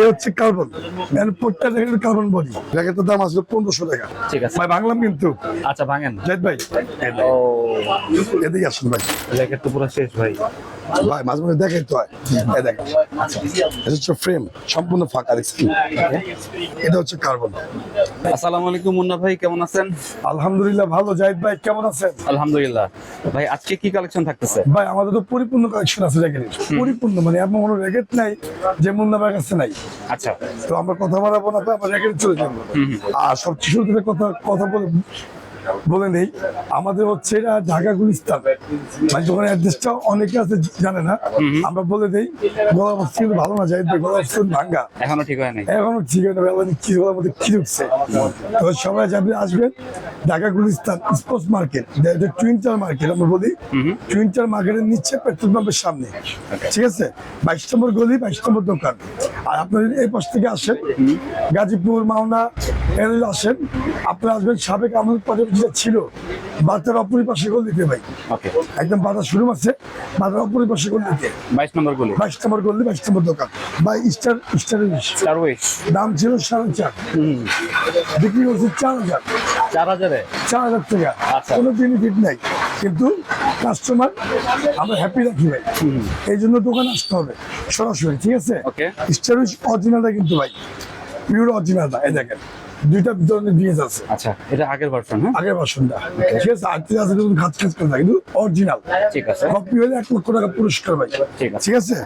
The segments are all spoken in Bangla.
এই হচ্ছে কার্বন মানে প্রত্যেকটা র্যাকেটের কার্বন বডি র্যাকেটের দাম আসলে পনেরোশো টাকা। ঠিক আছে। ভাই ভাঙলাম কিন্তু। আচ্ছা ভাঙেন। জাহিদ ভাই। ও। এদিকে আসুন ভাই। জ্যাকেট তো পুরো শেষ ভাই। ভাই মাঝে মাঝে দেখাই তো হয় দেখেন এটা হচ্ছে ফ্রেম সম্পূর্ণ ফাঁকা দেখছেন এটা হচ্ছে কার্বন আসসালামু আলাইকুম মুন্না ভাই কেমন আছেন? আলহামদুলিল্লাহ ভালো জাহিদ ভাই কেমন আছেন? আলহামদুলিল্লাহ। ভাই আজকে কি কালেকশন থাকতেছে? ভাই আমাদের তো পরিপূর্ণ কালেকশন আছে র্যাকেটের পরিপূর্ণ মানে এমন কোনো র্যাকেট নাই যে মুন্না ভাই কাছে নাই। আচ্ছা। তো আমরা কথা বাড়াবো না তো আমরা র্যাকেটে চলে যাব। আর সব শিশুদের কথা কথা বলে বলে নেই। আমাদের হচ্ছে এটা ঢাকা গুলিস্তান। মানে দোকানের অ্যাড্রেসটা অনেকে আছে জানে না আমরা বলে দেই গলা অবস্থা কিন্তু ভালো না যাই গলা অবস্থা ভাঙ্গা। এখনও ঠিক হয় নাই এখনও ঠিক হয় না কি গলার মধ্যে কি ঢুকছে তো সবাই যাবে আসবেন ঢাকা গুলিস্তান স্পোর্টস মার্কেট টুইন্টার মার্কেট আমরা বলি। টুইন্টার মার্কেটের নিচে পেট্রোল পাম্পের সামনে। ঠিক আছে? বাইশ নম্বর গলি বাইশ নম্বর দোকান। আর আপনার এই পাশ থেকে আসেন গাজীপুর মাওনা এর আসেন আপনারা আসবেন সাবেক আমাদের পথে যেটা ছিল বাচ্চার অপরি পাশে গলিতে ভাই। ওকে। একদম বাজার শুরু আছে বাজার অপরি পাশে গলিতে বাইশ নম্বর গুলি? বাইশ নম্বর গলি বাইশ নম্বর দোকান। বা স্টার স্টার উইশ। দাম ছিল সাড়ে চার। বিক্রি করছে চার হাজার। চার হাজারে? চার হাজার টাকা। আচ্ছা। কোনো বেনিফিট নাই। কিন্তু কাস্টমার আমরা হ্যাপি রাখি ভাই। এই জন্য দোকান আসতে হবে সরাসরি ঠিক আছে. স্টারিশ অরিজিনালটা কিন্তু ভাই পিওর অরিজিনালটা এই দেখেন। দুইটা ধরনের বিএস আছে। আচ্ছা এটা আগের ভার্সন হ্যাঁ? আগের বাসনটা ঠিক আছে আছে খাত খাত করে কিন্তু অরিজিনাল ঠিক আছে। কপি হলে এক লক্ষ টাকা পুরস্কার ভাই। ঠিক আছে। ঠিক আছে?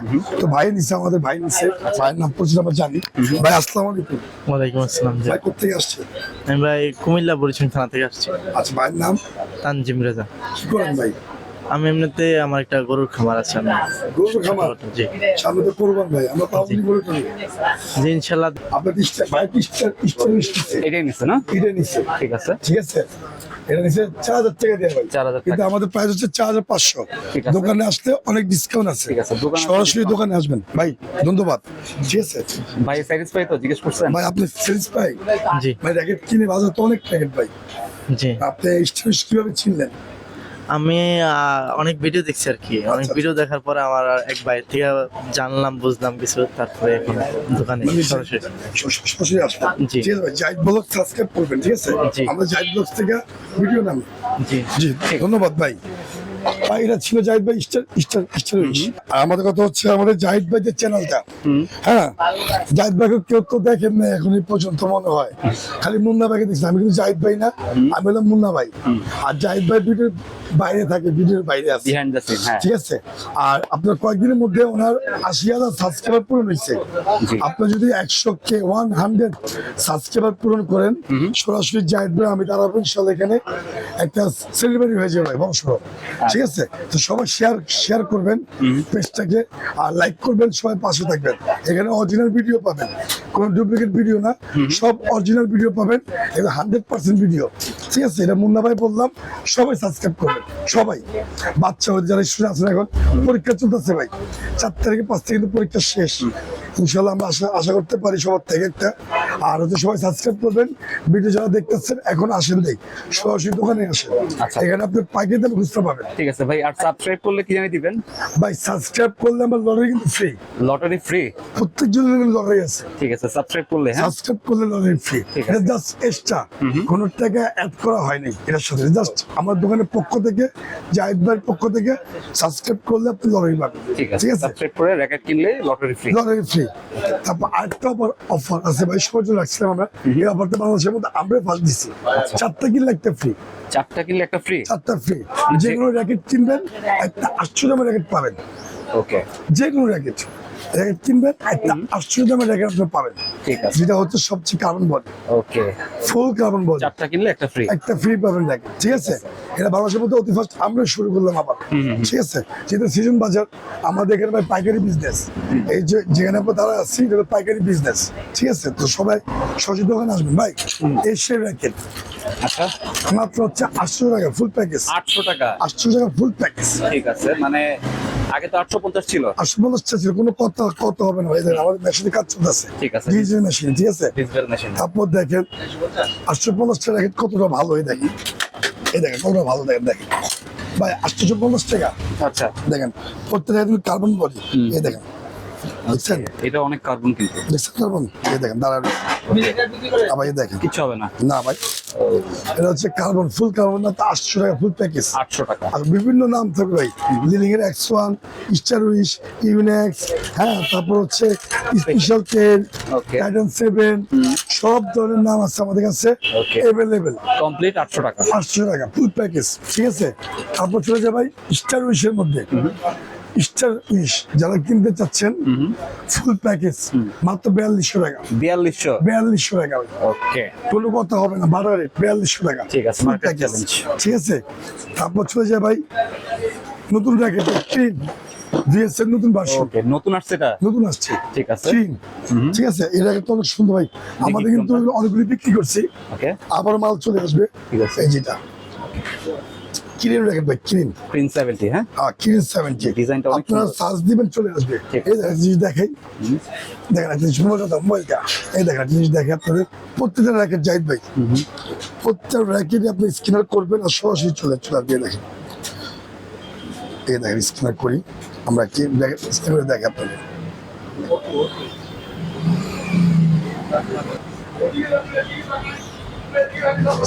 তো ভাই নিচ্ছে আমাদের ভাই নিচ্ছে ভাইয়ের নাম পরিচিত আমরা জানি। ভাই আসসালামু আলাইকুম। ওয়ালাইকুম আসসালাম। ভাই কোথেকে আসছে আমি ভাই কুমিল্লা বরিশাল থানা থেকে আসছি। আচ্ছা ভাইয়ের নাম? তানজিম রেজা। কি করেন ভাই? আমি এমনিতে আমার একটা গরুর খামার আছে আমি গরুর খামার? জি। সামনে তো কোরবান ভাই আমরা গরু জি আপনার ইস্টার ভাই নিচ্ছে এটাই নিচ্ছে না? এটা নিচ্ছে। ঠিক আছে। ঠিক আছে? এটা চার হাজার টাকা দেওয়া ভাই। 4,000 কিন্তু আমাদের প্রাইস হচ্ছে চার হাজার পাঁচশো। ঠিক আছে। দোকানে আসলে অনেক ডিসকাউন্ট আছে। ঠিক আছে, দোকানে সরাসরি দোকানে আসবেন। ভাই ধন্যবাদ। ঠিক আছে? ভাই স্যাটিসফাই তো? জিজ্ঞেস করছেন? ভাই আপনি সেলস পাই জি। ভাই র্যাকেট কিনে বাজার তো অনেক প্যাকেট ভাই। জি। আপনি কীভাবে চিনলেন? আমি অনেক ভিডিও দেখছি আর কি। অনেক আচ্ছা। ভিডিও দেখার পরে আমার এক বাইরে থেকে জানলাম বুঝলাম কিছু তারপরে এখন দোকানে মানে সরাসরি। সরাসরি জি। ঠিক আছে ভাই জাইদ ব্লগ সাবস্ক্রাইব করবেন ঠিক আছে? আমরা জাইদ ব্লগ থেকে ভিডিও নামি জি। জি ধন্যবাদ ভাই। এটা ছিল জাহিদ ভাই স্টার স্টার স্টার আর আমাদের কথা হচ্ছে আমাদের জাহিদ ভাই যে চ্যানেলটা হ্যাঁ জাহিদ ভাইকে কেউ তো দেখেন না এখন এই পর্যন্ত মনে হয়। খালি মুন্না ভাইকে দেখছি আমি কিন্তু জাহিদ ভাই না আমি হলাম মুন্না ভাই। আর জাহিদ ভাই ভিডিওর বাইরে থাকে ভিডিওর বাইরে আছে। বিহাইন্ড দ্য সিন হ্যাঁ। ঠিক আছে? আর আপনার কয়েকদিনের মধ্যে ওনার আশি হাজার সাবস্ক্রাইবার পূরণ হয়েছে। আপনি যদি একশো কে ওয়ান হান্ড্রেড সাবস্ক্রাইবার পূরণ করেন সরাসরি জাহিদ ভাই আমি দাঁড়াবো ইনশাল্লাহ এখানে একটা সেলিব্রিটি হয়ে যাবে বংশ ঠিক আছে? তো সবাই শেয়ার শেয়ার করবেন পেজটাকে আর লাইক করবেন সবাই পাশে থাকবেন। এখানে অরিজিনাল ভিডিও পাবেন। কোনো ডুপ্লিকেট ভিডিও না সব অরিজিনাল ভিডিও পাবেন। এটা হান্ড্রেড পার্সেন্ট ভিডিও ঠিক আছে? এটা মুন্না ভাই বললাম সবাই সাবস্ক্রাইব করবেন। সবাই। বাচ্চা যারা স্টুডেন্ট আছেন এখন, পরীক্ষা চলতেছে ভাই। চার তারিখে পাঁচ তারিখে পরীক্ষা শেষ। ইনশাল্লাহ আমরা আশা আশা করতে পারি সবার থেকে একটা। আর হচ্ছে সবাই সাবস্ক্রাইব করবেন। ভিডিও যারা দেখতেছেন এখন আসেন দেই সরাসরি দোকানে আসেন। আচ্ছা। এখানে আপনি পাইকারি দামে খুঁজতে পাবেন। ঠিক আছে ভাই আর সাবস্ক্রাইব করলে কি জানি দিবেন? ভাই সাবস্ক্রাইব করলে আমার লটারি কিন্তু ফ্রি লটারি ফ্রি প্রত্যেক জনের লটারি আছে। ঠিক আছে সাবস্ক্রাইব করলে হ্যাঁ? সাবস্ক্রাইব করলে লটারি ফ্রি এটা জাস্ট এক্সট্রা কোনো টাকা অ্যাড করা হয়নি এটার সাথে। জাস্ট আমার দোকানের পক্ষ থেকে জাহিদ ভাইয়ের পক্ষ থেকে সাবস্ক্রাইব করলে আপনি লটারি পাবেন। ঠিক আছে ঠিক আছে? সাবস্ক্রাইব করে র্যাকেট কিনলে লটারি ফ্রি লটারি ফ্রি তারপর আরেকটা অফার আছে ভাই সবার জন্য রাখছিলাম আমরা। এই অফারটা বাংলাদেশের মধ্যে আমরা ফার্স্ট দিচ্ছি। চারটা কিনলে একটা ফ্রি চারটা কিনলে একটা ফ্রি চারটা ফ্রি যে কোনো র্যাকেট কিনবেন একটা আটশো দামের র্যাকেট পাবেন। ওকে যে কোনো র্যাকেট কিনবেন আটশো দামের র্যাকেট আপনি পাবেন। ঠিক আছে। যেটা হচ্ছে সবচেয়ে carbon body okay. Full carbon body চারটা কিনলে একটা ফ্রি একটা ফ্রি পাবেন র্যাকেট ঠিক আছে? এটা বাংলাদেশের মধ্যে অতি ফার্স্ট আমরা শুরু করলাম আবার। ঠিক আছে? যেহেতু সিজন বাজার আমাদের এখানে ভাই পাইকারি বিজনেস এই যে যেখানে আমরা তারা আছি এটা পাইকারি বিজনেস ঠিক আছে? তো সবাই সচেতন দোকানে আসবেন। ভাই এসে র্যাকেট আচ্ছা। মাত্র হচ্ছে আটশো টাকা ফুল প্যাকেজ আটশো টাকা। আটশো টাকা ফুল প্যাকেজ ঠিক আছে মানে আগে তো আটশো পঞ্চাশ ছিল। আটশো পঞ্চাশ ছিল কোনো কথা কত হবে না আমাদের মেশিনে কাজ চলতেছে। ঠিক আছে। ডিজিটাল মেশিন ঠিক আছে? মেশিন তারপর দেখেন আটশো পঞ্চাশ টাকা র্যাকেট কতটা ভালো হয়ে দেখি এই দেখেন কতটা ভালো দেখেন দেখেন। ভাই আটশো পঞ্চাশ টাকা। আচ্ছা। দেখেন প্রত্যেকটা কার্বন বডি এই দেখেন। বুঝছেন? এটা অনেক কার্বন কিন্তু। দেখছেন কার্বন এই দেখেন দাঁড়ান। আবার দেখেন। কিচ্ছু হবে না। না ভাই এটা হচ্ছে কার্বন ফুল কার্বন না আটশো টাকা ফুল প্যাকেজ আটশো টাকা। আর বিভিন্ন নাম থাকবে ভাই। লিলিং এর X one star wish Yonex হ্যাঁ তারপর হচ্ছে স্পেশাল টেন টাইটান সেভেন সব ধরনের নাম আছে আমাদের কাছে. অ্যাভেলেবেল কমপ্লিট আটশো টাকা। আটশো টাকা ফুল প্যাকেজ ঠিক আছে? তারপর চলে যাবে ভাই স্টার উইশের মধ্যে। স্টার উইশ যারা কিনতে চাচ্ছেন ফুল প্যাকেজ মাত্র বিয়াল্লিশশো টাকা। বিয়াল্লিশশো? বিয়াল্লিশশো টাকা ওকে। কোনো কথা হবে না বারো রেট বিয়াল্লিশশো টাকা। ঠিক আছে, ঠিক আছে? তারপর চলে যায় ভাই নতুন ক্রিম ভিএস এর নতুন ভার্সন ওকে নতুন আসছে এটা? নতুন আসছে। ঠিক আছে। ক্রিম ঠিক আছে এই র্যাকেট তো অনেক সুন্দর ভাই। আমাদের কিন্তু অনেকগুলি বিক্রি করছি। ওকে। আবার মাল চলে আসবে। ঠিক আছে। এই যেটা। ক্রিম র্যাকেট ভাই ক্রিম প্রিন্স সেভেন্টি হ্যাঁ? ক্রিম সেভেন্টি ডিজাইনটা অনেক আপনারা সার্চ দিবেন চলে আসবে। এই দেখেন জিনিস দেখাই। দেখেন একটা জিনিস মোবাইলটা দাও, মোবাইলটা এই দেখেন জিনিস দেখে আপনাদের। প্রত্যেকটা র্যাকেট জাহিদ ভাই। প্রত্যেকটা র্যাকেট আপনি স্ক্যানার করবেন আর সরাসরি চলে চলে আসবে দেখেন। এই দেখেন স্ক্যানার করি। আমরা কি স্ক্যানার দেখে আপনাদের।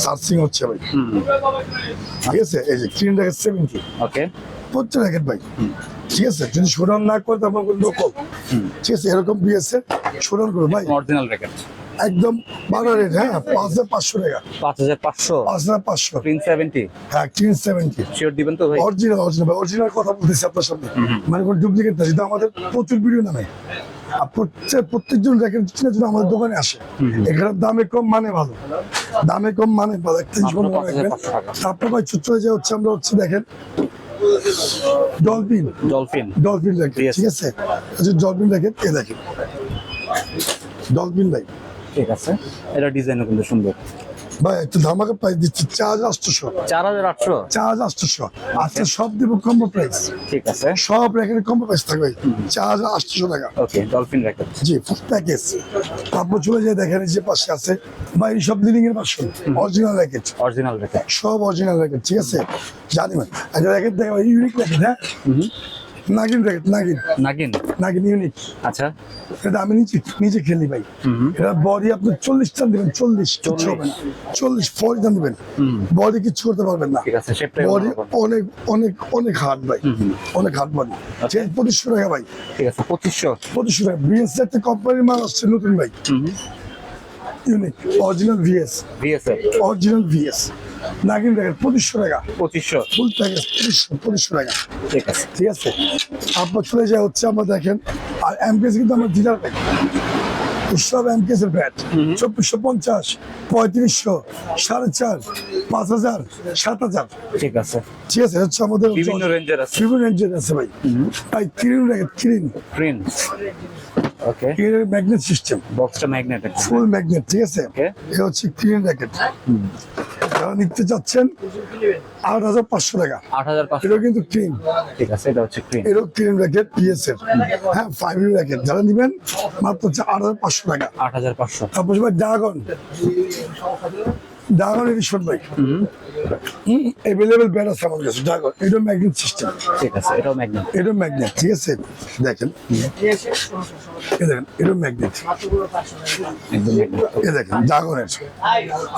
সার্চিং হচ্ছে ভাই। ঠিক আছে? এই যে ক্রিম র্যাকেট সেভেন্টি ওকে প্রত্যেক র্যাকেট ভাই। ঠিক আছে? যদি শোডাউন না করে তারপর লোকল ঠিক আছে? এরকম বিএসএ শোডাউন করবে ভাই। অরিজিনাল র্যাকেট একদম বারো রেট হ্যাঁ? পাঁচ হাজার পাঁচশো টাকা। পাঁচ হাজার পাঁচশো। পাঁচ হাজার পাঁচশো। প্রিন্স সেভেন্টি হ্যাঁ তিন সেভেন্টি শিওর দিবেন তো ভাই? অরিজিনাল অরিজিনাল অরিজিনাল কথা বলতেছি আপনার সামনে। মানে কোনো ডুপ্লিকেট না যেটা আমাদের প্রচুর ভিডিও নামে। প্রত্যেকজন র্যাকেট কেনার জন্য আমাদের দোকানে আসে। এখানে দামে কম মানে ভালো। দামে কম মানে ভালো। একটা জিনিস মাত্র রাখবেন 5,500 টাকা। তারপর ভাই চলে যাওয়া হচ্ছে আমরা হচ্ছে দেখেন ডলফিন। ডলফিন। ডলফিন র্যাকেট ঠিক আছে। আচ্ছা ডলফিন দেখেন এ দেখেন। ডলফিন ভাই। ঠিক আছে। এটা ডিজাইনও কিন্তু সুন্দর। ভাই একটু ধামাকা প্রাইস দিচ্ছি চার হাজার আটশোশো। চার হাজার আটশো? চার হাজার আটশোশো। আজকে সব দিব কম্বো প্রাইস ঠিক আছে। সব র্যাকেটের কম্বো প্রাইস থাকবে। চার হাজার আটশোশো টাকা। ওকে ডলফিন র্যাকেট জি ফুল প্যাকেজ তারপর চলে যায় দেখেন যে পাশে আছে। এই সব লিডিং এর বাসন অরিজিনাল র্যাকেট অরিজিনাল র্যাকেট সব অরিজিনাল র্যাকেট ঠিক আছে? জানি না একটা র্যাকেট ইউনিক র্যাকেট হ্যাঁ? নাগিন র্যাকেট নাগিন। নাগিন? নাগিন ইউনিক আচ্ছা। এটা আমি নিজে নিজে খেলি ভাই। এটা বডি আপনি চল্লিশ টান দিবেন চল্লিশ কিচ্ছু হবে না। চল্লিশ ফল টান দিবেন। বডি কিচ্ছু করতে পারবেন না। বডি অনেক অনেক অনেক হার্ড ভাই। অনেক হার্ড বডি সেই পঁচিশশো টাকা ভাই। ঠিক আছে পঁচিশশো। পঁচিশশো টাকা। বিএস একটা কোম্পানির মাল আসছে নতুন ভাই। Unique original VS VSF original VS নাগিন দেখেন পঁচিশশো টাকা। পঁচিশশো। ফুল পঁচিশশো পঁচিশশো টাকা। ঠিক আছে। ঠিক আছে? তারপর চলে যায় হচ্ছে আমরা দেখেন আর এমপিএস কিন্তু আমরা দিদার পাই ব্যাট। চব্বিশশো পঞ্চাশ পঁয়ত্রিশশো সাড়ে চার পাঁচ হাজার সাত হাজার। ঠিক আছে। ঠিক আছে হচ্ছে আমাদের বিভিন্ন রেঞ্জের আছে। বিভিন্ন রেঞ্জের আছে ভাই। ভাই ক্রিম র্যাকেট ক্রিম ওকে। ক্রিমের ম্যাগনেট সিস্টেম বক্সটা ফুল ম্যাগনেট ঠিক আছে? Okay. এটা হচ্ছে ক্রিম র্যাকেট যারা নিতে চাচ্ছেন আট হাজার পাঁচশো টাকা। আট হাজার পাঁচশো। এটাও কিন্তু ক্রিম ঠিক আছে এটা হচ্ছে ক্রিম এরও ক্রিম র্যাকেট পিএস এর হ্যাঁ ফাইভ র্যাকেট যারা নিবেন মাত্র হচ্ছে আট হাজার পাঁচশো টাকা। আট হাজার পাঁচশো। তারপর ড্রাগন ড্রাগন এডিশন ভাই অ্যাভেলেবেল ব্যাট আছে আমাদের কাছে ড্রাগন এটা ম্যাগনেট সিস্টেম ঠিক আছে এটাও ম্যাগনেট এটা ম্যাগনেট ঠিক আছে? দেখেন। দেখেন এটা ম্যাগনেট এ দেখেন ড্রাগনের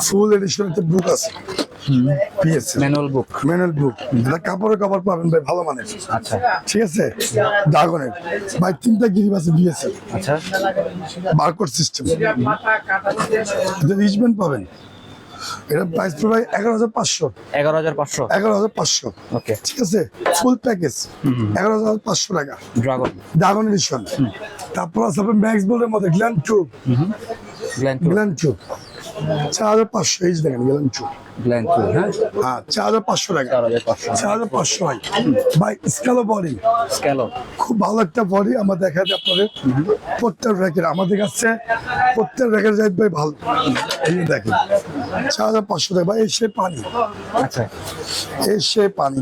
ফুল এডিশন বুক আছে। ম্যানুয়াল বুক ম্যানুয়াল বুক এটা কাপড়ের কাপড় পাবেন ভাই ভালো মানের। আচ্ছা। ঠিক আছে? ড্রাগনের ভাই তিনটা গিরিপ আছে বিএসএল আচ্ছা। বারকোড সিস্টেম রিচমেন্ট পাবেন। এটা প্রাইস পড়বে এগারো হাজার পাঁচশো। এগারো হাজার পাঁচশো। এগারো হাজার পাঁচশো। ওকে ঠিক আছে? ফুল প্যাকেজ এগারো হাজার পাঁচশো টাকা। ড্রাগন ড্রাগন এডিশন তারপর আছে আপনার ম্যাক্স মধ্যে গ্ল্যান্ড টু গ্ল্যান্ড টু চার হাজার পাঁচশো এই দেখেন হ্যাঁ? হ্যাঁ চার হাজার পাঁচশো টাকা। চার হাজার পাঁচশো। ভাই ভাই স্কালো বডি স্ক্যালো খুব ভালো একটা বডি আমার দেখা যায় আপনাদের। প্রত্যেক র্যাকের আমাদের কাছে প্রত্যেক র্যাকের যাই ভাই ভালো। এই দেখেন। চার হাজার পাঁচশো টাকা। এই সে পানি। আচ্ছা। এই সে পানি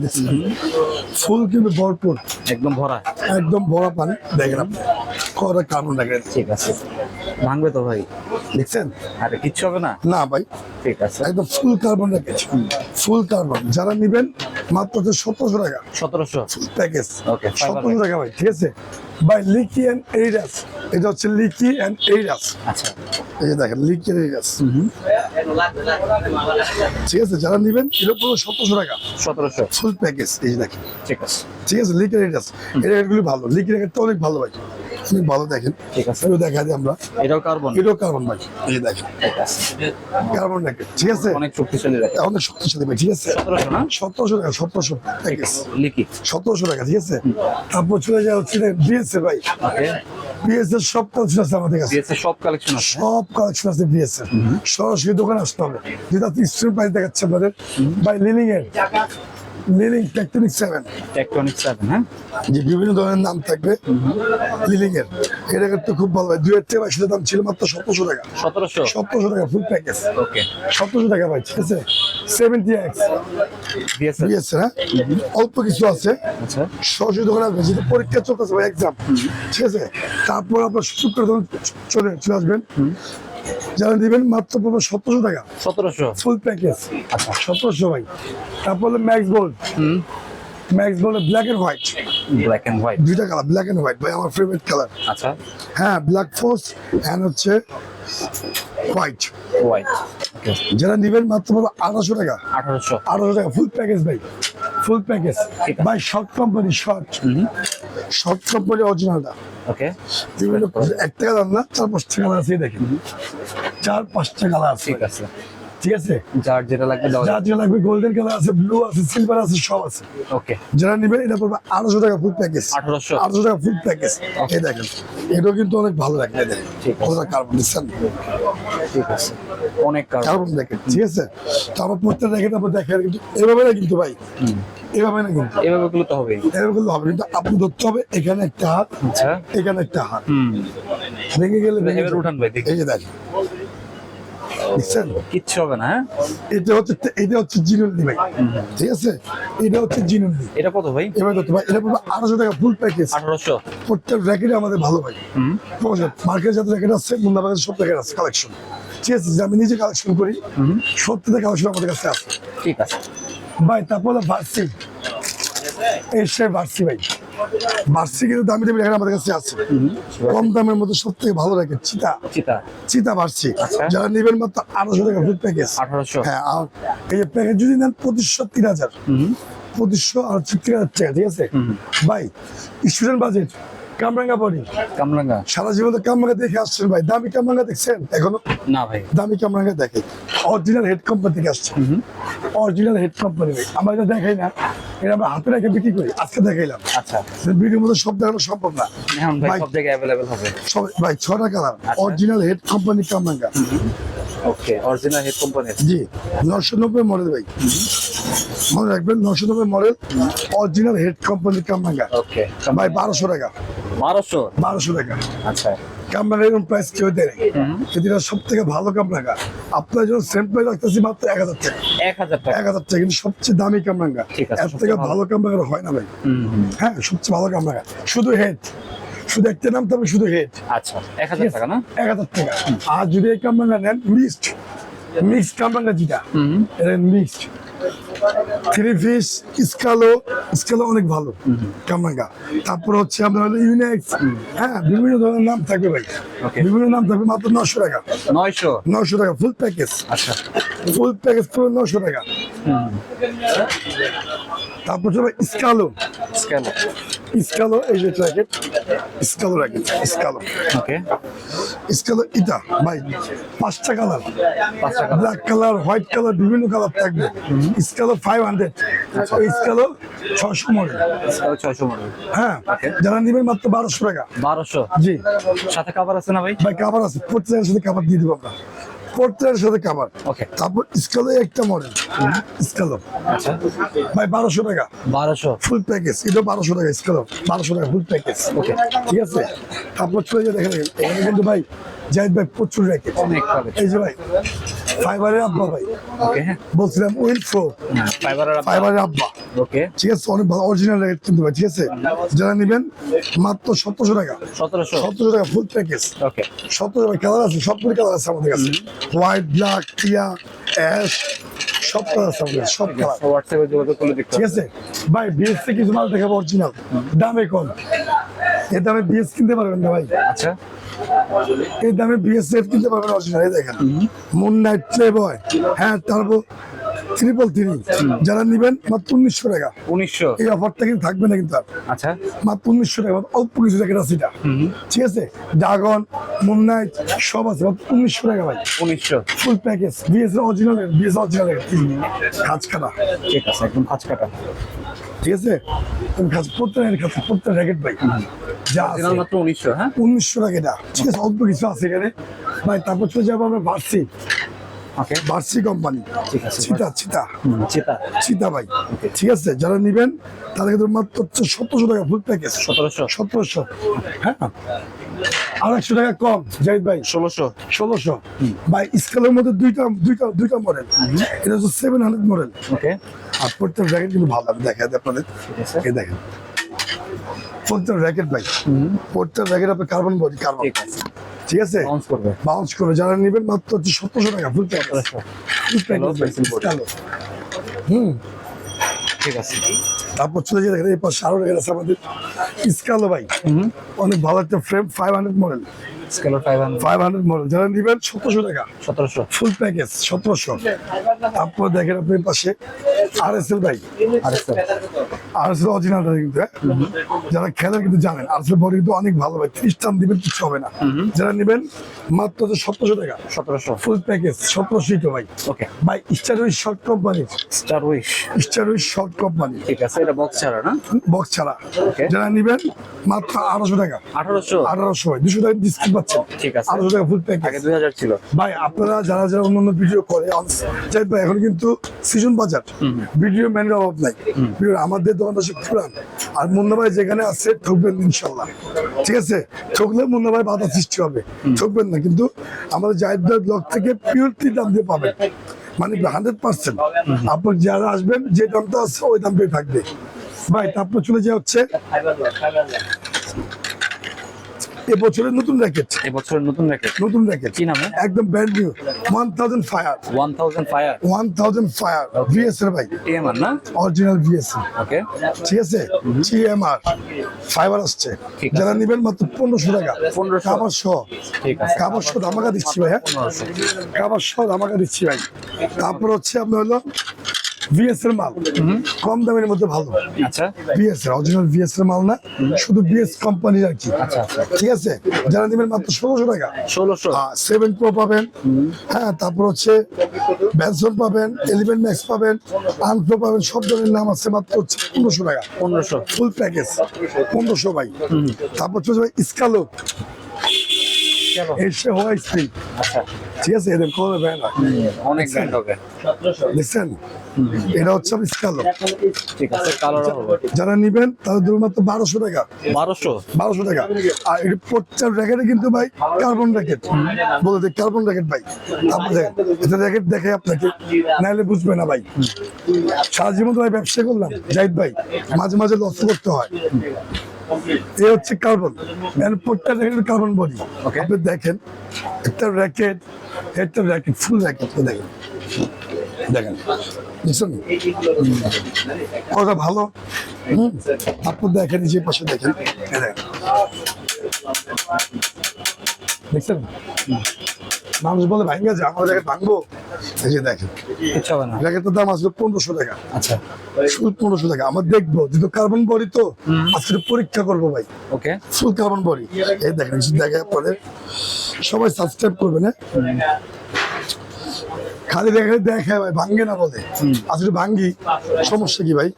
ফুল কিন্তু ভরপুর। একদম ভরা। একদম ভরা পানি। দেখেন আপনি। কারণ দেখেন। ঠিক আছে। ভাঙবে তো ভাই। দেখছেন? আরে কিচ্ছু হবে না? না ভাই। ঠিক আছে। একদম ফুল কার্বন রেখেছ ফুল কার্বন যারা নিবেন মাত্র সতেরোশো টাকা। সতেরোশো? প্যাকেজ fiber সতেরোশো টাকা ভাই ঠিক আছে? ভাই লিকি অ্যান্ড এইরাস এটা হচ্ছে লিকি অ্যান্ড এইরাস আচ্ছা। এই যে দেখেন লিকি অ্যান্ড এইরাস ঠিক আছে যারা নিবেন এটা পুরো সতেরোশো টাকা। সতেরোশো। ফুল প্যাকেজ এই দেখেন। ঠিক আছে। ঠিক আছে লিকি এইরাস এই রেটগুলি ভালো। লিকি রেট অনেক ভালো ভাই। অনেক ভালো দেখেন। ঠিক আছে। দেখা দিই আমরা। এটাও কার্বন এটাও কার্বন ভাই। এই দেখেন। কার্বন ঠিক আছে? অনেক শক্তিশালী অনেক শক্তিশালী ভাই ঠিক আছে? সতেরোশো টাকা সতেরোশো প্যাকেজ লিকি সতেরোশো টাকা ঠিক আছে? তারপর চলে যাওয়া হচ্ছে বিএসএ ভাই। ওকে বিএস এর সব কালেকশন আছে আমাদের কাছে। সব কালেকশন আছে। সব কালেকশন আছে বিএস এর। সরাসরি দোকানে আসতে হবে। যেটা প্রাইস দেখাচ্ছে আপনাদের। বাই লিলিং এর। Li Ning tectonic seven tectonic seven হ্যাঁ? যে বিভিন্ন ধরনের নাম থাকবে লিলিং এর। এটা কিন্তু খুব ভালো। সেটা দাম ছিল মাত্র সতেরোশো টাকা। সতেরোশো? সতেরোশো টাকা ফুল প্যাকেজ ওকে সতেরোশো টাকা ভাই ঠিক আছে? সেভেন্টি এক্স দিয়েছে হ্যাঁ? অল্প কিছু আছে। আচ্ছা। সরাসরি দোকানে আসবেন যেহেতু পরীক্ষা চলতেছে ভাই এক্সাম ঠিক আছে? তারপর আপনার সুযোগ করে চলে চলে আসবেন। যারা মাত্র পাবেন সতেরোশো টাকা। সতেরোশো? ফুল প্যাকেজ আচ্ছা। সতেরোশো ভাই। তারপর হলো max gold max black and white black and white দুইটা কালার ব্ল্যাক এন্ড হোয়াইট ভাই আমার ফেভারিট কালার আচ্ছা। হ্যাঁ ব্ল্যাক ফোর্স অ্যান্ড হচ্ছে হোয়াইট হোয়াইট যারা নিবেন মাত্র পাবে আঠারোশো টাকা। আঠারোশো। আঠারোশো টাকা ফুল প্যাকেজ ভাই। Full package by short company short short company অরিজিনালটা ওকে বিভিন্ন এক টাকা দাম না চার পাঁচ টাকা আছে দেখেন। চার পাঁচ টাকা আছে। ঠিক আছে। ঠিক আছে? যার যেটা লাগবে দেওয়া যা যেটা লাগবে গোল্ডেন কালার আছে ব্লু আছে সিলভার আছে সব আছে। ওকে যারা নেবেন এটা পড়বে আঠারোশো টাকা ফুল প্যাকেজ 1800 আঠারোশো টাকা ফুল প্যাকেজ এই দেখেন এটাও কিন্তু অনেক ভালো লাগে দেখেন। ঠিক আছে। কতটা কার্বন দিচ্ছেন ঠিক আছে। অনেক কার্বন দেখেন ঠিক আছে? তো আমার প্রত্যেক দেখেন তারপর দেখেন কিন্তু এভাবে না কিন্তু ভাই। এভাবে না কিন্তু। এভাবে গুলো তো হবেই। এভাবে করলে হবে কিন্তু আপনি ধরতে হবে এখানে একটা হাত আচ্ছা। এখানে একটা হাত। ভেঙে গেলে ভেঙে। উঠান ভাই দেখি। এই যে দেখেন। দেখছেন কিচ্ছু হবে না হ্যাঁ? এটা হচ্ছে এটা হচ্ছে জিনুলি ভাই। ঠিক আছে? এটা হচ্ছে জিনুলি এটা কত ভাই? এবার তো ভাই এটা আঠারোশো টাকা ফুল প্যাকেজ আঠারোশো। প্রত্যেক র্যাকেটে আমাদের ভালো ভাই। মার্কেট যাতে র্যাকেট আছে মুন্দাবাদের সব র্যাকেট আছে কালেকশন ঠিক আছে? আমি নিজে কালেকশন করি সত্যি কালেকশন আমাদের কাছে আছে। ঠিক আছে। ভাই তারপর হলো ভার্সি এই ভাই। ভার্সি কিন্তু দামি দামি র্যাকেট আমাদের কাছে আছে। কম দামের মধ্যে সব থেকে ভালো র্যাকেট চিতা। চিতা। চিতা আচ্ছা। যারা নেবেন মাত্র আঠারোশো টাকা ফুল প্যাকেজ আঠারোশো। হ্যাঁ আর এই যে প্যাকেজ যদি নেন পঁচিশশো তিন হাজার। পঁচিশশো আর তিন হাজার টাকা ঠিক আছে? ভাই স্টুডেন্ট বাজেট কামরাঙ্গা পড়ি কামরাঙ্গা? সারা জীবন তো কামরাঙ্গা দেখে আসছেন ভাই। দামি কামরাঙ্গা দেখছেন এখনও? না ভাই। দামি কামরাঙ্গা দেখে। অরিজিনাল হেড কোম্পানি থেকে আসছে। অরিজিনাল হেড কোম্পানি ভাই। আমরা এটা দেখাই না। এটা আমরা হাতে রেখে বিক্রি করি। আজকে দেখাইলাম। আচ্ছা। ভিডিওর মধ্যে সব দেখানো সম্ভব না। ভাই সব জায়গায় অ্যাভেলেবেল হবে। সব ভাই ছটা কালার। অরিজিনাল হেড কোম্পানি কামরাঙ্গা। ওকে অরিজিনাল হেড কোম্পানির জি। নশো নব্বই মডেল ভাই। মনে রাখবেন নশো নব্বই মডেল অরিজিনাল হেড কোম্পানি কামরাঙ্গা। ওকে ভাই বারোশো টাকা। বারোশো? বারোশো টাকা। আচ্ছা। কামরাঙ্গা এরকম প্রাইস কেউ দেয় কিন্তু সব থেকে ভালো কামরাঙ্গা। আপনার জন্য সেম প্রাইস রাখতেছি মাত্র এক হাজার টাকা। এক হাজার টাকা। এক হাজার টাকা কিন্তু সবচেয়ে দামি কামরাঙ্গা। এর থেকে ভালো। কামরাঙ্গা হয় না ভাই। হুম হুম। হ্যাঁ সবচেয়ে ভালো কামরাঙ্গা। শুধু হেড শুধু একটা নাম তবে শুধু হেড আচ্ছা এক হাজার টাকা না? এক হাজার টাকা। আর যদি এই কামরাঙ্গা নেন মিক্সড মিক্সড কামরাঙ্গা যেটা এটা মিক্সড থ্রি পিস স্কালো স্কালো অনেক ভালো কামরাঙ্গা তারপর হচ্ছে আপনার ইউনেক্স। হ্যাঁ বিভিন্ন ধরনের নাম থাকবে ভাই। বিভিন্ন নাম থাকবে মাত্র নশো টাকা। নয়শো? নশো টাকা ফুল প্যাকেজ আচ্ছা। ফুল প্যাকেজ পুরো নশো টাকা। তারপর স্কালো। স্কেল। স্কালো এই যে র্যাকেট স্কালো র্যাকেট স্কালো ওকে স্কালো ইটা ভাই পাঁচটা colour black colour white colour বিভিন্ন কালার থাকবে। স্কালো ফাইভ হান্ড্রেড স্কালো ছশো মডেল স্কেল মডেল হ্যাঁ. যারা নেবেন মাত্র বারোশো টাকা। বারোশো? জি। সাথে কাভার আছে না ভাই? ভাই কাবার আছে। প্রত্যেকের সাথে কাবার দিয়ে দিব আমরা। প্রত্যেকের সাথে কাবার ওকে তারপর স্কালো একটা মডেল স্কালো আচ্ছা। ভাই বারোশো টাকা। বারোশো। ফুল প্যাকেজ এটা বারোশো টাকা স্কালো বারোশো টাকা ফুল প্যাকেজ ওকে ঠিক আছে? তারপর চলে যে দেখেন এখানে কিন্তু ভাই জাহিদ ভাই প্রচুর র্যাকেট এই যে ভাই ফাইবারের আব্বা ভাই। বলছিলাম উইল ফ্রো। ফাইবারের আব্বা। ওকে। ঠিক আছে অনেক ভালো অরিজিনাল রেট কিন্তু ভাই ঠিক আছে? যারা নেবেন মাত্র সতেরোশো টাকা। সতেরোশো। সতেরোশো টাকা ফুল প্যাকেজ ওকে। সতেরো টাকা কালার আছে সবগুলি কালার আছে আমাদের কাছে। হোয়াইট ব্ল্যাক টিয়া অ্যাশ সব কালার আছে সব কালার হোয়াটসঅ্যাপে যোগাযোগ করলে দেখতে ঠিক আছে? ভাই বিএসসি কিছু মাল দেখাবো অরিজিনাল দামে কম। দামে বিএস কিনতে পারবেন না ভাই। আচ্ছা। এই দামে বিএসএফ কিনতে পারবেন অরিজিনাল দেখেন। মুন নাইট বয় হ্যাঁ তারপর ট্রিপল থ্রি যারা নেবেন মাত্র উনিশশো টাকা। উনিশশো? এই অফারটা কিন্তু থাকবে না কিন্তু আচ্ছা। মাত্র উনিশশো টাকা অল্প কিছু জ্যাকেট আছে এটা। ঠিক আছে? ড্রাগন মুন নাইট সব আছে মাত্র উনিশশো টাকা ভাই। উনিশশো। Full package BS original BS original কাজ কাটা। ঠিক আছে একদম খাঁচ কাটা। ঠিক আছে? কাছে প্রত্যেক র্যাকেট ভাই যা মাত্র উনিশশো হ্যাঁ? উনিশশো টাকা ঠিক আছে অল্প কিছু আছে এখানে। ভাই তারপর চলে যাব আমরা বার্ষিক কোম্পানি ঠিক আছে। চিতা চিতা। চিতা। চিতা ভাই। ঠিক আছে যারা নিবেন তাদেরকে মাত্র সতেরোশো টাকা ফুল প্যাকেজ সতেরোশো। সতেরোশো। হ্যাঁ? একশো টাকা কম জাহিদ ভাই। ষোলোশো। ষোলোশো। ভাই স্কেলের মধ্যে দুইটা দুইটা দুইটা মডেল এটা হচ্ছে সেভেন হান্ড্রেড মডেল ওকে আর প্রত্যেক র্যাকেট কিন্তু ভালো আমি দেখা আপনাদের। এই দেখেন। প্রত্যেক র্যাকেট ভাই। প্রত্যেক র্যাকেট আপনার কার্বন বডি কার্বন ঠিক আছে। বাউন্স করবে। যারা নেবেন মাত্র হচ্ছে সতেরোশো টাকা ফুল হুম। ঠিক আছে। তারপর চলে যেতে গেলে এরপর আরও রেখে আছে আমাদের স্কালো ভাই। অনেক ভালো একটা frame five hundred model model যারা নেবেন সতেরোশো টাকা। সতেরোশো। ফুল প্যাকেজ সতেরোশো। তারপর দেখেন আপনি পাশে আর এস এল ভাই। আর আর এস এল অরিজিনালটা কিন্তু হ্যাঁ? যারা খেলেন কিন্তু জানেন আর এস এল বডি কিন্তু অনেক ভালো ভাই ত্রিশ টান দিবেন কিছু হবে না। যারা নেবেন মাত্র হচ্ছে সতেরোশো টাকা। সতেরোশো। ফুল প্যাকেজ সতেরোশো তো ভাই। ওকে। ভাই star wish short company star wish star wish short company ঠিক আছে এটা বক্স ছাড়া না? বক্স ছাড়া। যারা নিবেন মাত্র আঠারোশো টাকা। আঠারোশো? আঠারোশো দুশো টাকা ডিসকাউন্ট পাচ্ছেন। ঠিক আছে। আঠারোশো টাকা ফুল আগে প্যাকেজ দুই হাজার ছিল। ভাই আপনারা যারা যারা অন্যান্য ভিডিও করে ভাই এখন কিন্তু সিজন বাজার। ভিডিও ম্যানের অভাব নাই। আমাদের দোকানটা সে আর মুন্না ভাই যেখানে আছে ঠকবেন ইনশাল্লাহ ঠিক আছে? ঠকলে মুন্না ভাই বাধা সৃষ্টি হবে। ঠকবেন না। কিন্তু আমাদের জাহিদ ভাই ব্লক থেকে পিওরটি দাম দিয়ে পাবেন। মানে হান্ড্রেড পার্সেন্ট আপনার যারা আসবেন যে দামটা আছে ওই দামটাই থাকবে। ভাই তারপর চলে যাওয়া হচ্ছে। এবছরের নতুন র্যাকেট। এবছরের নতুন র্যাকেট? নতুন র্যাকেট। কি নামে? একদম brand new one thousand fire one thousand fire one thousand fire VS এর ভাই। টিএমআর না? অরিজিনাল ভিএস ওকে ঠিক আছে? জিএমআর ফাইবার আসছে। যারা নেবেন মাত্র পনেরোশো টাকা। 1500 কাবার সহ ঠিক আছে। সহ ধামাকা দিচ্ছি ভাই হ্যাঁ? কাবার সহ ধামাকা দিচ্ছি ভাই। তারপর হচ্ছে আপনার হলো ভিএস এর মাল। কম দামের মধ্যে ভালো। আচ্ছা। বিএসএর অরিজিনাল বিএসএর মাল না শুধু বিএস কোম্পানির আর কি। আচ্ছা আচ্ছা। ঠিক আছে? যারা নেবেন মাত্র ষোলোশো টাকা। ষোলোশো। সেভেন প্রো পাবেন। হ্যাঁ তারপর হচ্ছে ব্যানসন পাবেন এলিভেন ম্যাক্স পাবেন আনফ্লো পাবেন সব ধরনের নাম আছে মাত্র হচ্ছে পনেরোশো টাকা। পনেরোশো। ফুল প্যাকেজ পনেরোশো ভাই। তারপর চলছে ভাই স্কালো এসে স্প্রিং আচ্ছা। ঠিক আছে? এদের কোনো ব্যাপার অনেক ব্র্যান্ড হবে দেখছেন এটা হচ্ছে স্কালো ঠিক আছে কালারও যারা নিবেন তাদের ধরুন মাত্র বারোশো টাকা। বারোশো? বারোশো টাকা। আর এটা প্রত্যেক র্যাকেটে কিন্তু ভাই কার্বন র্যাকেট। বলে কার্বন র্যাকেট ভাই। আপনি এটা র্যাকেট দেখে আপনাকে। নাইলে বুঝবে না ভাই। সারা জীবন ভাই ব্যবসা করলাম। জাহিদ ভাই মাঝে মাঝে লস করতে হয়। এ হচ্ছে কার্বন প্রত্যেক র্যাকেট কার্বন বডি আপনি দেখেন একটা র্যাকেট একটা র্যাকেট ফুল র্যাকেট। দেখেন। দেখেন। বুঝছেন কতটা ভালো? হুম। আপনি দেখেন যে পাশে দেখেন। দেখছেন? মানুষ বলে ভাঙ্গা যে আমার জায়গায় ভাঙবো। এই যে দেখেন। হবে দাম আসবে পনেরোশো টাকা। আচ্ছা। শুধু পনেরোশো টাকা। আমার দেখব যেহেতু কার্বন বডি তো আজকে পরীক্ষা করব ভাই। ওকে। Full carbon body. এই দেখেন কিছু দেখে আপনাদের সবাই সাবস্ক্রাইব করবেন হ্যাঁ? খালি দেখে দেখে ভাই ভাঙ্গে না বলে। আজকে ভাঙ্গি। সমস্যা কি ভাই?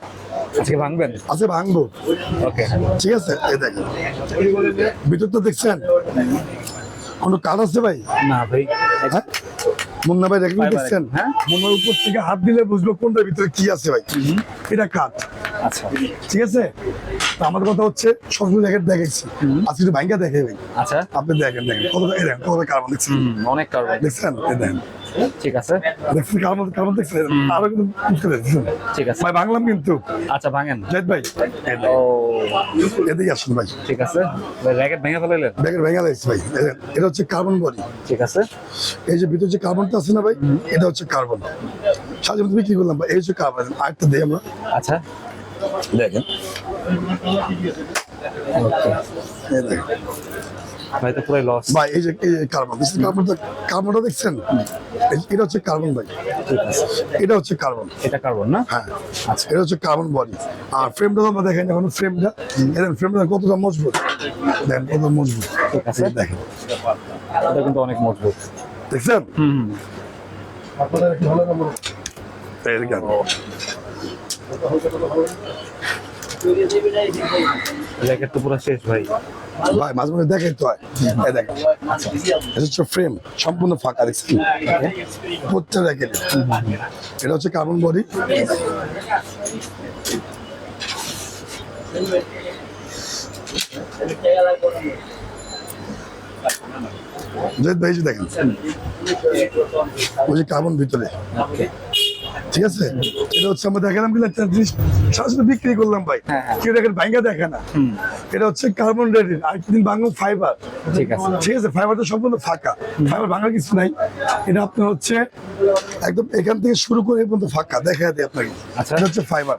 আজকে ভাঙবেন? আজকে ভাঙবো। ওকে। ঠিক আছে এই দেখেন। ভিতরটা দেখছেন? কোনো কাজ আছে ভাই? না ভাই। হ্যাঁ? মুন্না ভাই Fiber, দেখছেন? হ্যাঁ। মুন্নার উপর থেকে হাত দিলে বুঝব কোনটার ভিতরে কি আছে ভাই। এটা কাঠ। আচ্ছা। ঠিক আছে? তো আমার কথা হচ্ছে সবসময় জ্যাকেট দেখাইছি। আজকে একটু ভাঙ্গা দেখে আচ্ছা। আপনি দেখেন দেখেন। কত দেখেন কত কার্বন দেখছেন। অনেক কার্বন দেখছেন? দেখেন। ঠিক আছে। দেখছেন কার্বন কার্বন দেখছেন? আরও কিন্তু ঠিক আছে। ভাই বাংলাম কিন্তু। আচ্ছা ভাঙেন। জাহিদ ভাই। ও। এদিকে আসুন ভাই। ঠিক আছে। র্যাকেট ভেঙে ফেলাইলেন? ব্যাগের ভেঙে লাগছে ভাই। এই দেখেন, এটা হচ্ছে কার্বন বডি ঠিক আছে। এই যে ভিতরে যে কার্বনটা আছে না ভাই এটা হচ্ছে কার্বন সাথে তুমি কি করলাম ভাই। এই হচ্ছে কার্বন আরেকটা দিই আমরা। আচ্ছা। দেখেন। ভাই তো পুরাই লস ভাই এই যে কার্বন কার্বনটা কার্বনটা দেখছেন? এটা হচ্ছে কার্বন ভাই। এটা হচ্ছে কার্বন এটা কার্বন না? হ্যাঁ। আচ্ছা। এটা হচ্ছে কার্বন বডি আর ফ্রেমটা আমরা দেখেন এখন ফ্রেমটা দেখেন ফ্রেমটা কতটা মজবুত? দেখেন কত মজবুত। ঠিক আছে। দেখেন। এটা কিন্তু অনেক মজবুত। দেখছেন? হুম এই দেখেন। পুরো শেষ ভাই। মাঝে হচ্ছে ফ্রেম সম্পূর্ণ ফাঁকা এটা হচ্ছে কার্বন বডি দেখেন। ওই যে কার্বন ভিতরে। ঠিক আছে? এটা হচ্ছে আমরা দেখালাম কিনা একটা জিনিস সরাসরি বিক্রি করলাম ভাই। হ্যাঁ, হ্যাঁ। কেউ দেখেন ভাঙ্গা দেখে না। এটা হচ্ছে কার্বন রেডিন আর একদিন বাংলা ফাইবার ঠিক আছে। ঠিক আছে ফাইবারটা সম্পূর্ণ ফাঁকা। ফাইবার ভাঙার কিছু নাই। এটা আপনার হচ্ছে একদম এখান থেকে শুরু করে পর্যন্ত ফাঁকা। দেখা যায় আপনাকে। আচ্ছা। এটা হচ্ছে ফাইবার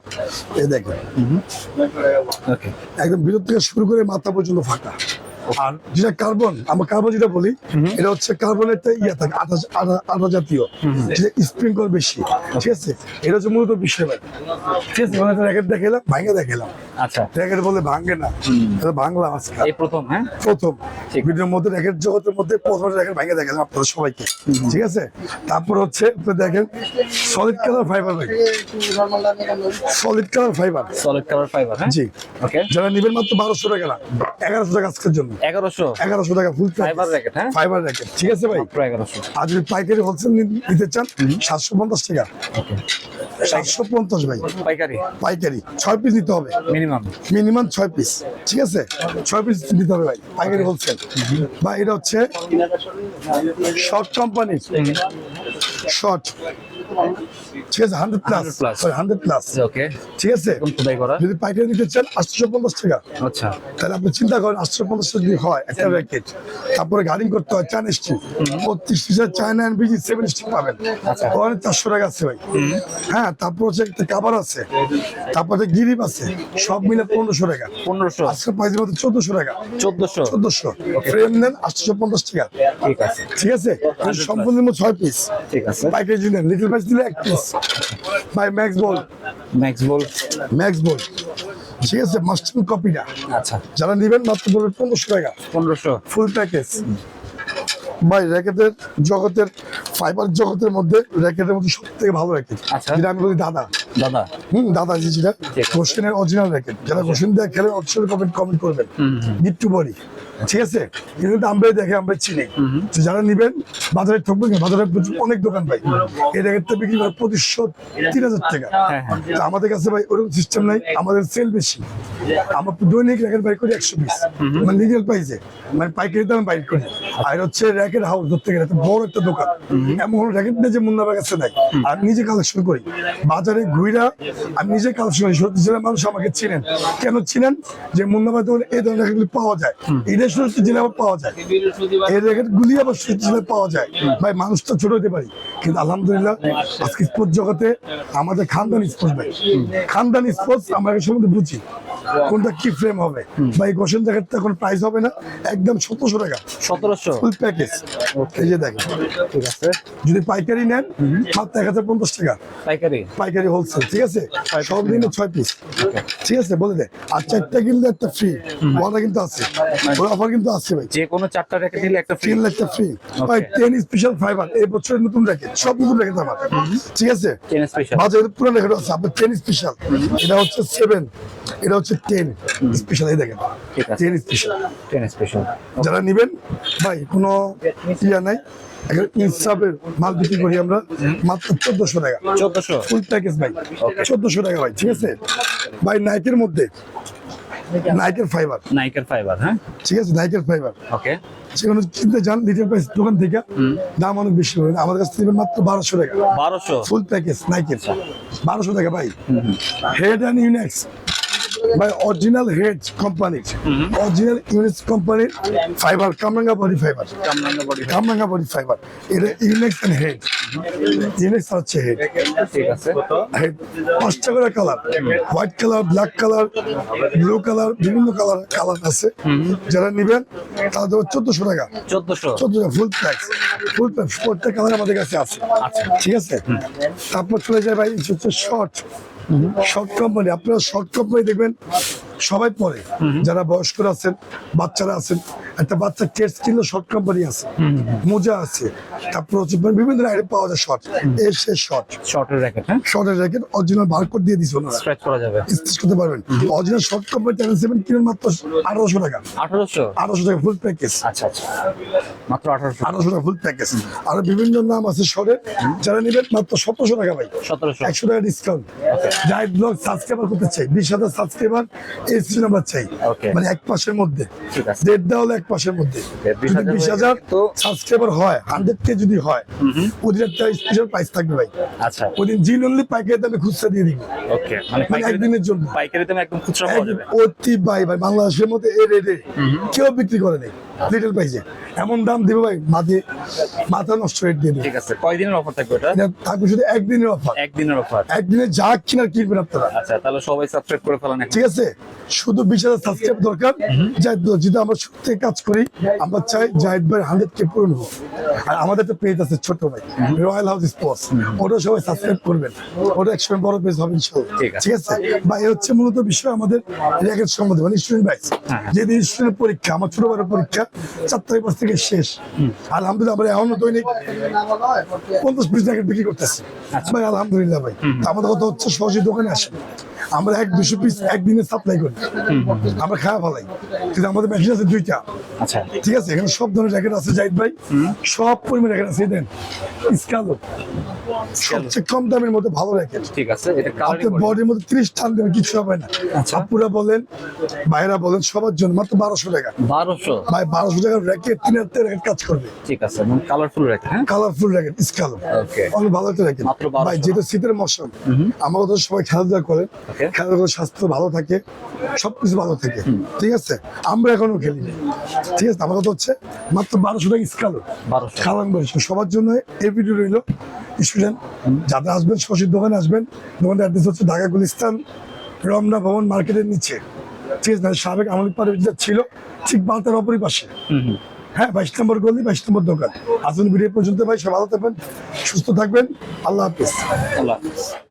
এই দেখেন। একদম ভিতর থেকে শুরু করে মাথা পর্যন্ত ফাঁকা। আর যেটা কার্বন আমরা কার্বন যেটা বলি এটা হচ্ছে কার্বনের ইয়ে থাকে আঠা জাতীয় যেটা স্প্রিঙ্কল বেশি ঠিক আছে? এটা হচ্ছে মূলত ঠিক আছে মানে র্যাকেট দেখালাম ভাঙে দেখালাম আচ্ছা। র্যাকেট বলে ভাঙে না এটা আজকে। এই প্রথম হ্যাঁ? প্রথম। ভিডিওর মধ্যে র্যাকেট জগতের মধ্যে প্রথম র্যাকেট ভেঙে দেখেন আপনাদের সবাইকে ঠিক আছে? তারপর হচ্ছে আপনি দেখেন সলিড কালার ফাইবার ভাই। Solid colour fibre solid colour fibre জি। ওকে যারা নিবেন মাত্র বারোশো টাকা এগারোশো টাকা আজকের জন্য। এগারোশো। এগারোশো টাকা ফুল ফাইবার র্যাকেট হ্যাঁ? ফাইবার র্যাকেট ঠিক আছে ভাই? এগারোশো। আর যদি পাইকারি হোলসেল নিতে চান সাতশো পঞ্চাশ টাকা। সাতশো পঞ্চাশ ভাই। পাইকারি? পাইকারি। ছয় পিস নিতে হবে। মিনিমাম মিনিমাম ছয় পিস ঠিক আছে? ছয় পিস নিতে হবে ভাই পাইকারি হোলসেল বা এটা হচ্ছে শর্ট কোম্পানি শর্ট ঠিক আছে hundred plus hundred plus okay ঠিক আছে? যদি পাইকারি নিতে চান আটশো পঞ্চাশ টাকা। আচ্ছা। তাহলে আপনি চিন্তা করেন আটশো পঞ্চাশ টাকা যদি হয় একটা র্যাকেট তারপরে গাড়ি করতে হয় বত্রিশ চায়না বিজি সেভেন পাবেন। আচ্ছা। ওখানে চারশো টাকা আছে ভাই। হ্যাঁ তারপর হচ্ছে একটা কাবার আছে। তারপরে গিরিপ আছে। সব মিলে পনেরোশো টাকা। পনেরোশো। আজকে মতো চোদ্দশো টাকা। চোদ্দশো। চোদ্দশো। ফ্রেম নেন আটশো পঞ্চাশ টাকা। ঠিক আছে। ঠিক আছে? সম্পূর্ণ ছয় পিস ঠিক আছে। পাইকারি নেন লিটল প্রাইস দিলে এক piece by max ball max ball max ball ঠিক আছে মাস্টার কপিটা আচ্ছা। যারা নেবেন মাত্র বলবে পনেরোশো টাকা। পনেরোশো। ফুল প্যাকেজ ভাই র্যাকেটের জগতের ফাইবার জগতের মধ্যে র্যাকেটের মধ্যে সব থেকে ভালো র্যাকেট। আচ্ছা। যেটা আমি বলি দাদা। দাদা। হুম দাদা যে যেটা কোশ্চেনের অরিজিনাল র্যাকেট। যারা কোশ্চেন দিয়ে খেলে অবশ্যই কমেন্ট কমেন্ট করবেন গিট টু বডি ঠিক আছে? কিন্তু আমরাই দেখে আমরা চিনি। যারা নিবেন বাজারে ঠকবেন বাজারে অনেক দোকান ভাই। এই র্যাকেটটা বিক্রি করে প্রতিশো তিন হাজার টাকা। হ্যাঁ, হ্যাঁ। আমাদের কাছে ভাই ওরকম সিস্টেম নাই আমাদের সেল বেশি। আমরা দৈনিক র্যাকেট বাই করি একশো পিস মানে প্রাইসে মানে পাইকারি দামে বাইর করি। আর হচ্ছে র্যাকেট হাউস ধরতে গেলে বড় একটা দোকান। এমন র্যাকেট নেই যে মুন্নাবার কাছে নাই। আর নিজে কালেকশন করি। বাজারে ঘুইরা আমি নিজে কালেকশন করি। সত্যি মানুষ আমাকে চিনেন। কেন চিনেন? যে মুন্নাবার দোকানে এই ধরনের পাওয়া যায়। এটা পাওয়া যায়। এই র্যাকেট গুলি আবার পাওয়া যায়। ভাই মানুষটা ছোট হতে পারি। কিন্তু আলহামদুলিল্লাহ আজকে স্পোর্টস জগতে আমাদের খানদানি স্পোর্টস ভাই। খানদানি স্পোর্টস আমরা সম্বন্ধে বুঝি। কোনটা কি ফ্রেম হবে? ভাই গোসেন জ্যাকেটটা কোনো প্রাইস হবে না একদম সতেরোশো টাকা। সতেরোশো? ফুল প্যাকেজ এই যে দেখেন। ঠিক আছে। যদি পাইকারি নেন মাত্র এক হাজার পঞ্চাশ টাকা। পাইকারি? পাইকারি হোলসেল ঠিক আছে? সব দিনে ছয় পিস ঠিক আছে বলে দে। আর চারটা কিনলে একটা ফ্রি ওটা কিন্তু আছে। ওই অফার কিন্তু আছে ভাই। যে কোনো চারটা রেখে দিলে একটা ফ্রি একটা ফ্রি ভাই টেন স্পেশাল ফাইবার এই বছরের নতুন র্যাকেট সব নতুন র্যাকেট আমার। ঠিক আছে? টেন স্পেশাল বাজারে র্যাকেট আছে আপনার টেন স্পেশাল এটা হচ্ছে সেভেন এটা হচ্ছে টেন স্পেশাল এই দেখেন। ঠিক আছে। টেন স্পেশাল টেন স্পেশাল যারা নিবেন ভাই কোনো ইয়া নাই। ইনসাফের মাল বিক্রি করি আমরা মাত্র চোদ্দশো টাকা। চোদ্দশো? ফুল প্যাকেজ ভাই। চোদ্দশো টাকা ভাই ঠিক আছে? ভাই নাইকের মধ্যে নাইকের ফাইবার নাইকের ফাইবার হ্যাঁ? ঠিক আছে নাইকের ফাইবার ওকে। সেখানে কিনতে যান লিটার প্রাইস দোকান থেকে দাম অনেক বেশি হবে আমাদের কাছ থেকে মাত্র বারোশো টাকা। বারোশো? ফুল প্যাকেজ নাইকের। বারোশো টাকা ভাই। হেড অ্যান্ড ইউনেক্স ভাই অরিজিনাল হেড কোম্পানির অরিজিনাল ইউনিক্স কোম্পানির ফাইবার কামরাঙ্গা বডি ফাইবার কামরাঙ্গা বডি ফাইবার এটা ইউনিক্স অ্যান্ড হেড ইউনিক্স হচ্ছে হেড ঠিক আছে। হেড পাঁচটা করে colour white colour black colour blue colour বিভিন্ন কালার কালার আছে। যারা নেবেন তারা দেবো চোদ্দশো টাকা। চোদ্দশো। চোদ্দ ফুল প্যাক্স ফুল প্যাক্স প্রত্যেক কালার আমাদের কাছে আছে। ঠিক আছে? তারপর চলে যায় ভাই হচ্ছে শর্ট শর্ট কোম্পানি আপনারা শর্ট কোম্পানি দেখবেন সবাই পরে যারা বয়স্করা আছেন বাচ্চারা আছেন একটা বাচ্চা টেস্ট কিনলে শর্ট কোম্পানি আছে। মোজা আছে। তারপর হচ্ছে বিভিন্ন আইটেম পাওয়া যায় শর্ট এর সে শর্ট শর্টের র্যাকেট হ্যাঁ? শর্টের র্যাকেট অরিজিনাল বারকোড দিয়ে দিছে ওনারা। স্ক্র্যাচ করা যাবে। স্টিচ করতে পারবেন। Original short company ten seven কিনেন মাত্র আঠারোশো টাকা। আঠারোশো? আঠারোশো টাকা ফুল প্যাকেজ আচ্ছা আচ্ছা। মাত্র আঠারোশো আঠারোশো টাকা ফুল প্যাকেজ আর বিভিন্ন নাম আছে শর্টের যারা নেবেন মাত্র সতেরোশো টাকা ভাই। সতেরোশো। একশো টাকা ডিসকাউন্ট যাই ব্লগ সাবস্ক্রাইবার করতে চাই বিশ হাজার সাবস্ক্রাইবার এসি নাম্বার চাই। মানে এক পাশের মধ্যে। ঠিক আছে। দেড় দেওয়া হলো এক পাশের মধ্যে। যদি বিশ হাজার সাবস্ক্রাইবার হয় হান্ড্রেড কে যদি হয় ওদের একটা স্পেশাল প্রাইস থাকবে ভাই। আচ্ছা। ওই জিন অনলি পাইকারি দামে খুচরা দিয়ে দিব। ওকে মানে মানে একদিনের জন্য। পাইকারি দামে একদম খুচরা পাওয়া যাবে। অতি ভাই ভাই বাংলাদেশের মধ্যে রেটে কেউ বিক্রি করে নেই। লিটল প্রাইসে এমন দাম দিবে ভাই মাঝে মাথা নষ্ট রেট দিয়ে ঠিক আছে কয়দিনের অফার থাকবে এটা থাকবে শুধু একদিনের অফার একদিনের অফার একদিনে যা কিনার কিনবেন আপনারা। আচ্ছা তাহলে সবাই সাবস্ক্রাইব করে ফেলেন ঠিক আছে? শুধু বিশ হাজার সাবস্ক্রাইব দরকার। যদি আমরা সত্যি কাজ করি আমরা চাই জাহিদ ভাই হান্ড্রেড কে পূরণ হোক। আর আমাদের একটা পেজ আছে ছোট ভাই রয়্যাল হাউস স্পোর্টস ওটা সবাই সাবস্ক্রাইব করবেন। ওটা একসময় বড় পেজ হবে ঠিক আছে। বা এ হচ্ছে মূলত বিষয় আমাদের র্যাকেট সম্বন্ধে মানে স্টুডেন্ট ব্যাচ হ্যাঁ। যেদিন স্টুডেন্ট পরীক্ষা আমার ছোট পরীক্ষা চার তারিখ পাঁচ থেকে শেষ। আলহামদুলিল্লাহ আমরা এখনও দৈনিক পঞ্চাশ পিস জ্যাকেট বিক্রি করতেছি। আচ্ছা। ভাই আলহামদুলিল্লাহ ভাই। আমাদের কথা হচ্ছে সহজে দোকানে আসেন আমরা এক দুশো পিস একদিনে সাপ্লাই করি। আমরা খাওয়া ফেলাই। কিন্তু আমাদের মেশিন আছে দুইটা। আচ্ছা। ঠিক আছে এখানে সব ধরনের র্যাকেট আছে জাহিদ ভাই। সব পরিমাণ র্যাকেট আছে দেন। স্কালো। সবচেয়ে কম দামের মধ্যে ভালো র্যাকেট ঠিক আছে আপনার বডির মধ্যে ত্রিশ টান দেবেন কিছু হবে না। আচ্ছা। আপুরা বলেন ভাইরা বলেন সবার জন্য মাত্র বারোশো টাকা। বারোশো? ভাই বারোশো টাকার র্যাকেট তিন হাজার র্যাকেট কাজ করবে। ঠিক আছে কালারফুল র্যাকেট হ্যাঁ? কালারফুল র্যাকেট স্কালো। অনেক ভালো একটা র্যাকেট ভাই যেহেতু শীতের মৌসুম আমাদের তো সবাই খেলাধুলা করেন। Okay. খেলাধুলা করে স্বাস্থ্য ভালো থাকে সবকিছু ভালো থাকে। ঠিক আছে? আমরা এখনও খেলি না। ঠিক আছে? আমাদের তো হচ্ছে মাত্র বারোশো টাকা স্কালো 1200 খালান বয়স। সবার জন্য এই ভিডিও রইল। স্টুডেন্ট যারা আসবেন শশীর দোকানে আসবেন দোকানের অ্যাড্রেস হচ্ছে ঢাকা গুলিস্তান রমনা ভবন মার্কেটের নিচে। ঠিক আছে? না সাবেক আমলি পাড়ে যেটা ছিল ঠিক বালতার অপরই পাশে। হ্যাঁ বাইশ নম্বর গলি বাইশ নম্বর দোকান। আসুন ভিডিও পর্যন্ত ভাই সব ভালো থাকবেন সুস্থ থাকবেন। আল্লাহ হাফিজ। আল্লাহ হাফিজ।